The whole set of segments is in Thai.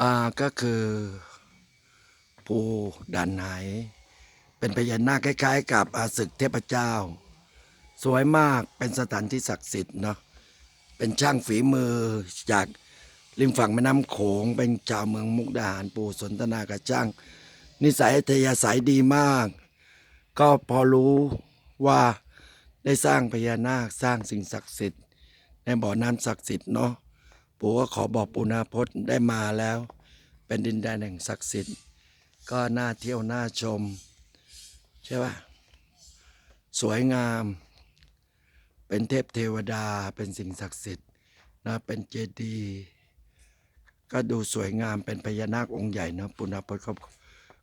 อ่าก็คือภูด่านไหน เป็นพญานาคคล้าย ๆ กับอาศึกเทพเจ้า สวยมากเป็นสถานที่ศักดิ์สิทธิ์เนาะเป็นช่างฝีมือจากริมฝั่งแม่น้ำโขง เป็นชาวเมืองมุกดาหารปู่สนทนากับช่าง นิสัยอัธยาศัยดีมาก ก็พอรู้ว่าได้สร้างพญานาคสร้างสิ่งศักดิ์สิทธิ์ในบ่อน้ำศักดิ์สิทธิ์เนาะ ปู่ก็ขอบอกปู่นาพจน์ได้มาแล้ว เป็นดินแดนแห่งศักดิ์สิทธิ์ ก็น่าเที่ยวน่าชม ใช่ป่ะสวยงาม เป็นเทพเทวดาเป็นสิ่งศักดิ์สิทธิ์นะเป็นเจดีย์ก็ดูสวยงามเป็นพญานาคองค์ใหญ่นะปู่นาพจน์เขา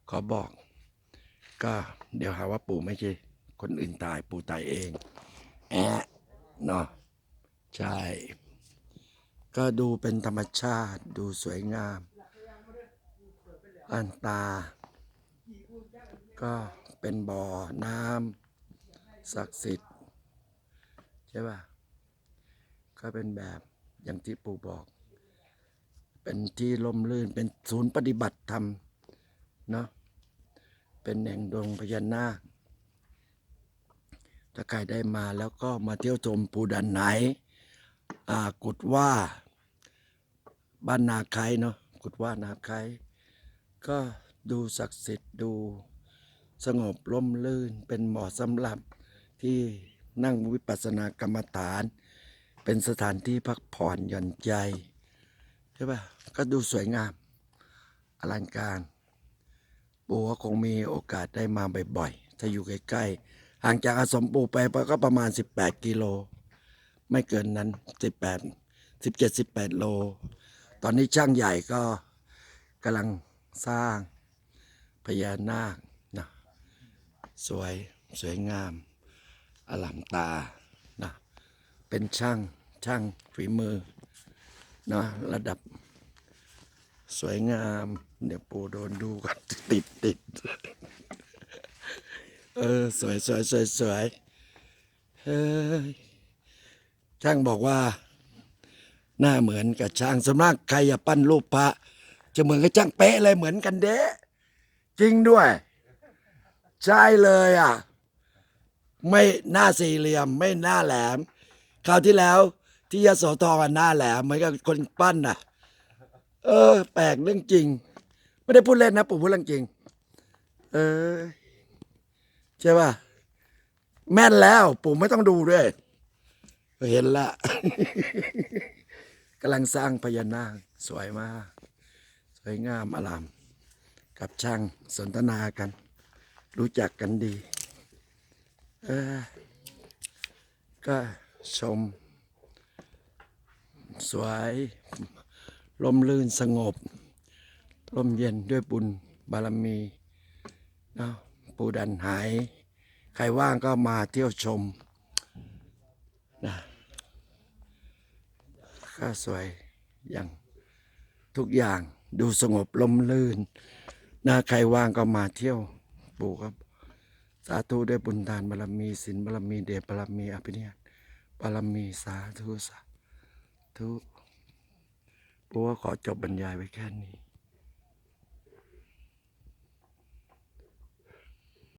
ขอบอก ก็เดี๋ยวหาว่าปู่ไม่ใช่คนอื่นตายปู่ตายเองแอะเนาะใช่ ก็ดูเป็นธรรมชาติดูสวยงามอันตา ก็เป็นบ่อน้ำศักดิ์สิทธิ์ใช่ป่ะก็เป็นแบบอย่างที่ปู่บอก เป็นที่ลมลื่นเป็นศูนย์ปฏิบัติธรรมเนาะเป็นแห่งดวงพญานาคถ้าใครได้มาแล้วก็มาเที่ยวชมปูดันไหน อ่ากุดว่า บ้านนาไคเนาะกุดว่านาไคก็ดูศักดิ์สิทธิ์ดูสงบร่มรื่นเป็นเหมาะสำหรับที่นั่งวิปัสสนากรรมฐาน เป็นสถานที่พักผ่อนหย่อนใจใช่ปะก็ดูสวยงาม อลังการปู่ก็คงมีโอกาสได้มาบ่อยๆ ถ้าอยู่ใกล้ๆ ห่างจากอาสมปู่ไปก็ประมาณ 18 กิโล ไม่เกินนั้น 18 17 18 โล ตอนนี้ช่างใหญ่ก็กำลังสร้างพญานาคนะสวยสวยงาม อลัมตานะเป็นช่างช่างฝีมือนะระดับสวยงาม เดี๋ยวปูโดนดูกันติดติดเออ สวยสวยสวยสวยเฮ้ยช่างบอกว่า หน้าเหมือนกับช่างสำนักใครอย่าปั้นรูปพระจะเหมือนกับช่างเป๊ะเลยเหมือนกันเด้จริงด้วย ใช่เลยอะ ไม่หน้าสี่เหลี่ยมไม่หน้าแหลมคราวที่แล้วที่ยโสธรหน้าแหลมเหมือนกับคนปั้นน่ะ เออ แปลกเรื่องจริง ไม่ได้พูดเล่นนะปู่พูดเรื่องจริง เออใช่ป่ะแม่นแล้วปู่ไม่ต้องดูด้วย เห็นละ กำลังสร้างพญานาคสวยมาก สวยงามอลาม กับช่างสนทนากัน รู้จักกันดีเออก็ชม สวยลมลื่นสงบลมเย็นด้วยบุญบารมีเนาะปูดันหาย ใครว่างก็มาเที่ยวชมนะ ข้าสวยอย่างทุกอย่างดูสงบลมลื่นนาใครว่างก็มาเที่ยวปู่ครับ สาธุด้วยบุญทานบารมีศีลบารมีเดชบารมีอภินิยตบารมีสาธุสาธุปู่ว่าขอจบบรรยายไว้แค่นี้